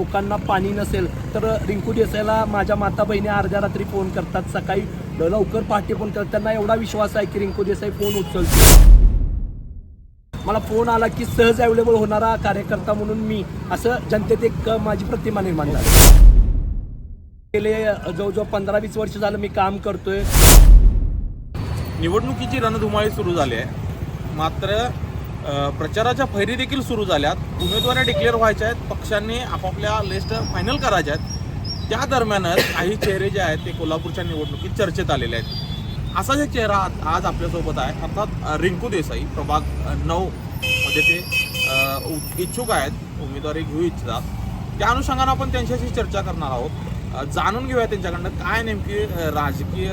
लोकांना पाणी नसेल तर रिंकू देसाईला माझ्या माता बहिणी अर्ध्या रात्री फोन करतात. सकाळी लवकर पहाटे फोन करतात. त्यांना एवढा विश्वास आहे की रिंकू देसाई फोन उचलतो मला फोन आला की सहज अवेलेबल होणारा कार्यकर्ता म्हणून मी. असं जनतेत एक माझी प्रतिमा निर्माण झाली. गेले जवळजवळ पंधरा वीस वर्ष झालं मी काम करतोय. निवडणुकीची रणधुमाळी सुरू झाली आहे. मात्र प्रचाराच्या फैरी देखील सुरू झाल्यात. उमेदवारी डिक्लेअर व्हायच्या आहेत. पक्षांनी आपापल्या लिस्ट फायनल करायच्या आहेत. त्या दरम्यानच काही चेहरे जे आहेत ते कोल्हापूरच्या निवडणुकीत चर्चेत आलेले आहेत. असा जे चेहरा आज- आपल्यासोबत आहे अर्थात रिंकू देसाई प्रभाग नऊ मध्ये ते उ- इच्छुक आहेत उमेदवारी घेऊ इच्छितात. त्या अनुषंगानं आपण त्यांच्याशी चर्चा करणार आहोत. जाणून घेऊया त्यांच्याकडनं काय नेमकी राजकीय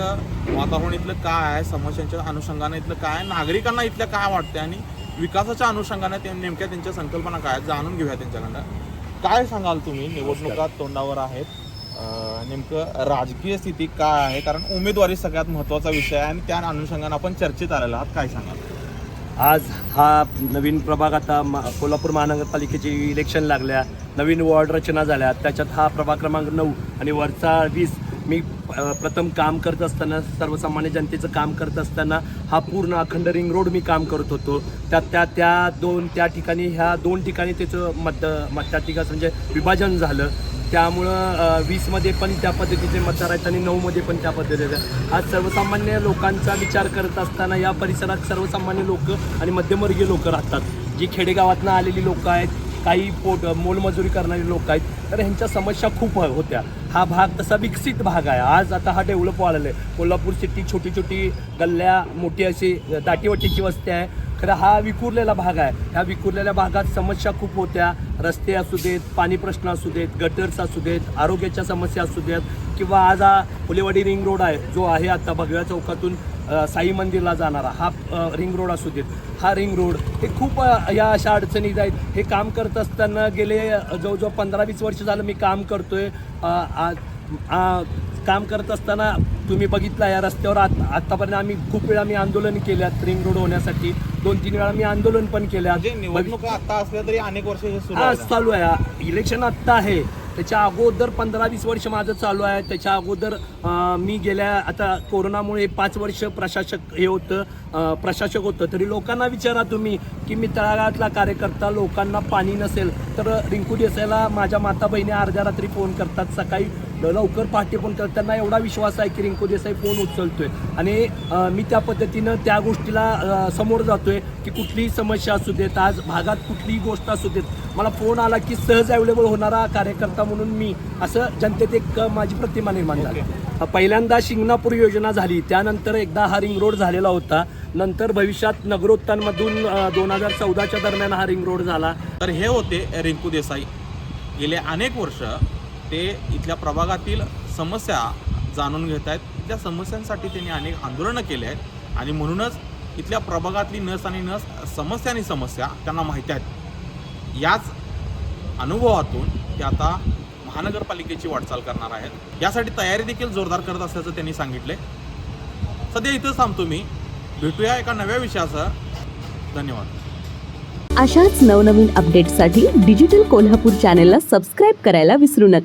वातावरण इथलं काय आहे समस्यांच्या अनुषंगानं इथलं काय नागरिकांना इथलं काय वाटतं आणि विकासाच्या अनुषंगानं ते नेमक्या त्यांच्या संकल्पना काय आहेत, जाणून घेऊया त्यांच्याकडनं. काय सांगाल तुम्ही? निवडणुका तोंडावर आहेत. नेमकं राजकीय स्थिती काय आहे? कारण उमेदवारी सगळ्यात महत्त्वाचा विषय आहे आणि त्या अनुषंगानं आपण चर्चेत आलेलो आहात. काय सांगाल? आज हा नवीन प्रभाग आता मा- कोल्हापूर महानगरपालिकेची इलेक्शन लागल्या. नवीन वॉर्ड रचना झाल्या. त्याच्यात हा प्रभाग क्रमांक नऊ आणि वरचा वीस मी प्रथम काम करत असताना सर्वसामान्य जनतेचं काम करत असताना हा पूर्ण अखंड रिंग रोड मी काम करत होतो. त्या त्या त्या दोन त्या ठिकाणी ह्या दोन ठिकाणी त्याचं मत मत त्या ठिकाणी म्हणजे विभाजन झालं. त्यामुळं वीसमध्ये पण त्या पद्धतीचे मतदार आहेत आणि नऊमध्ये पण त्या पद्धतीचे आज सर्वसामान्य लोकांचा विचार करत असताना या परिसरात सर्वसामान्य लोक आणि मध्यमवर्गीय लोक राहतात. जी खेडेगावातनं आलेली लोक आहेत काही पोट मोलमजुरी करणारे लोक आहेत तर ह्यांच्या समस्या खूप होत्या. हा भाग तसा विकसित भाग आहे. आज आता हा डेव्हलप वाढलेला आहे कोल्हापूर सिटी छोटी छोटी गल्ल्या मोठी अशी दाटीवाटीची वस्ती आहे. खरं हा विखुरलेला भाग आहे. ह्या विखुरलेल्या भागात समस्या खूप होत्या. रस्ते असू देत पाणी प्रश्न असू देत गटर्स असू देत आरोग्याच्या समस्या असू देत किंवा आज हा फुलेवाडी रिंग रोड आहे जो आहे आता भगव्या चौकातून साई मंदिरला जाणारा हा रिंग रोड असू देत हा रिंग रोड हे खूप या अशा अडचणी आहेत. हे काम करत असताना गेले जवळजवळ पंधरा वीस वर्ष झालं मी काम करतोय. काम करत असताना तुम्ही बघितलं या रस्त्यावर आत आतापर्यंत आम्ही खूप वेळा मी आंदोलन केल्यात रिंग रोड होण्यासाठी. दोन तीन वेळा मी आंदोलन पण केल्या म्हणजे निवडणुका आता असल्या तरी अनेक वर्ष हे चालू आहे. इलेक्शन आत्ता आहे. त्याच्या अगोदर पंधरा वीस वर्ष माझं चालू आहे. त्याच्या अगोदर मी गेल्या आता कोरोनामुळे पाच वर्ष प्रशासक हे होतं प्रशासक होतं. तरी लोकांना विचारा तुम्ही की मी तळागाळातला कार्यकर्ता लोकांना पाणी नसेल तर रिंकू देसाईला माझ्या माता बहिणी अर्ध्या रात्री फोन करतात. सकाळी लवकर पहाटे फोन करतात त्यांना एवढा विश्वास आहे की रिंकू देसाई फोन उचलतोय. आणि मी त्या पद्धतीनं त्या गोष्टीला समोर जातोय की कुठलीही समस्या असू देत आज भागात कुठलीही गोष्ट असू देत मला फोन आला की सहज अवेलेबल होणारा कार्यकर्ता म्हणून मी असं जनतेत एक माझी प्रतिमा निर्माण झाली. पहिल्यांदा शिंगणापूर योजना झाली त्यानंतर एकदा हा रिंग रोड झालेला होता. नंतर भविष्यात नगरोत्थानमधून दोन हजार चौदाच्या दरम्यान हा रिंग रोड झाला. तर हे होते रिंकू देसाई. गेले अनेक वर्ष ते इथल्या प्रभागातील समस्या जाणून घेत आहेत. त्या समस्यांसाठी त्यांनी अनेक आंदोलनं केले आहेत. आणि म्हणूनच इथल्या प्रभागातली नस आणि नस समस्या आणि समस्या त्यांना माहिती आहेत. याच अनुभवातून ते आता महानगरपालिकेची वाटचाल करणार आहेत. यासाठी तयारी देखील जोरदार करत असल्याचं त्यांनी सांगितले. सध्या इथंच थांबतो मी. भेटूया एका नव्या विषयासह. धन्यवाद. अशाच नवनवीन अपडेट्ससाठी डिजिटल कोल्हापूर चॅनेलला सबस्क्राईब करायला विसरू नका.